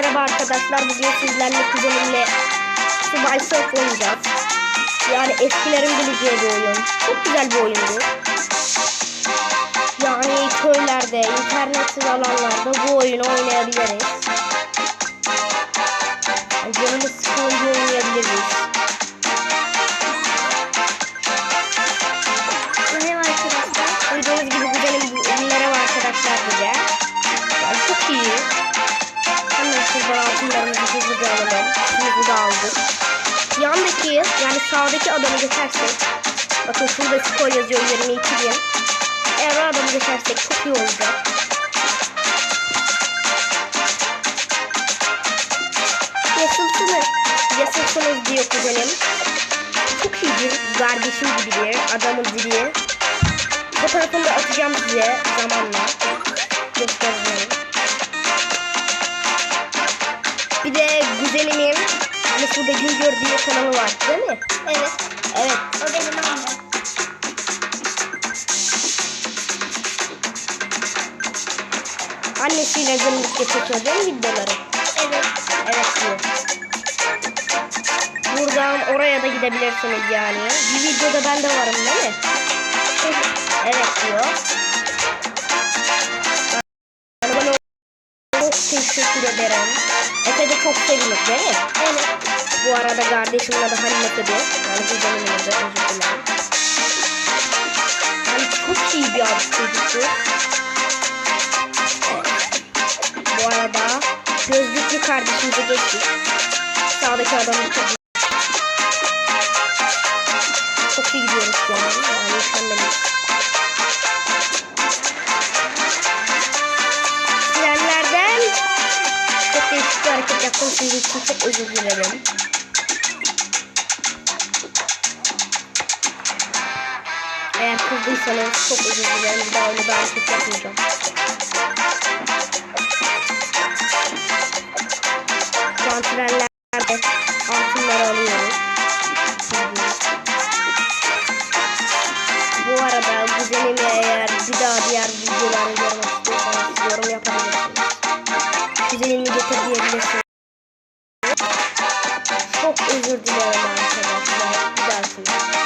merhaba arkadaşlar. Bugün sizlerle kuzenimle Subay Surf oynayacağız. Yani eskilerin bileceği bir oyun. Çok güzel bir oyundu. Yani köylerde, internetsiz alanlarda bu oyunu oynayabiliriz. Yani canımız sıkılınca oynayabiliriz. Merhaba arkadaşlar. Duyduğunuz gibi Şuradan altınlarımızı hızlıca alalım. Şunu da aldık. Yandaki yani sağdaki adamı geçersek bakın şurada skor yazıyor 22 bin. Eğer o adamı geçersek çok iyi olacak. Yasılsınız. Yasılsınız diyor kuzenim. Çok iyidir. Kardeşim gibidir. Adamın dili. Fotoğrafını da atacağım size zamanla. Göstereceğim. De güzelimin Mısır'da Güngör diye kanalı var değil mi? Evet. Evet. O benim annem. Annesiyle günlükte çekiyor değil mi videoları? Evet. Evet diyor. Buradan oraya da gidebilirsiniz yani. Bir videoda ben de varım değil mi? Evet diyor. Çok teşekkür ederim. Efe de çok sevinir değil mi? Evet. Bu arada kardeşimin adı Halil Efe'di. Yani kuzenimin adı özür dilerim. Yani çok iyi bir abi çocuktu. Bu arada gözlüklü kardeşimize geçtik. Sağdaki adamı çok çok iyi gidiyoruz şu an. bir hareket yaptım sizin için çok özür dilerim. Eğer kızdıysanız çok özür dilerim. Bir daha öyle bir hareket yapmayacağım. Santrallerde altınları alıyoruz. Bu arada güzelimi eğer bir daha diğer videoları görmek istiyorsanız Özür dilerim arkadaşlar. Bir daha.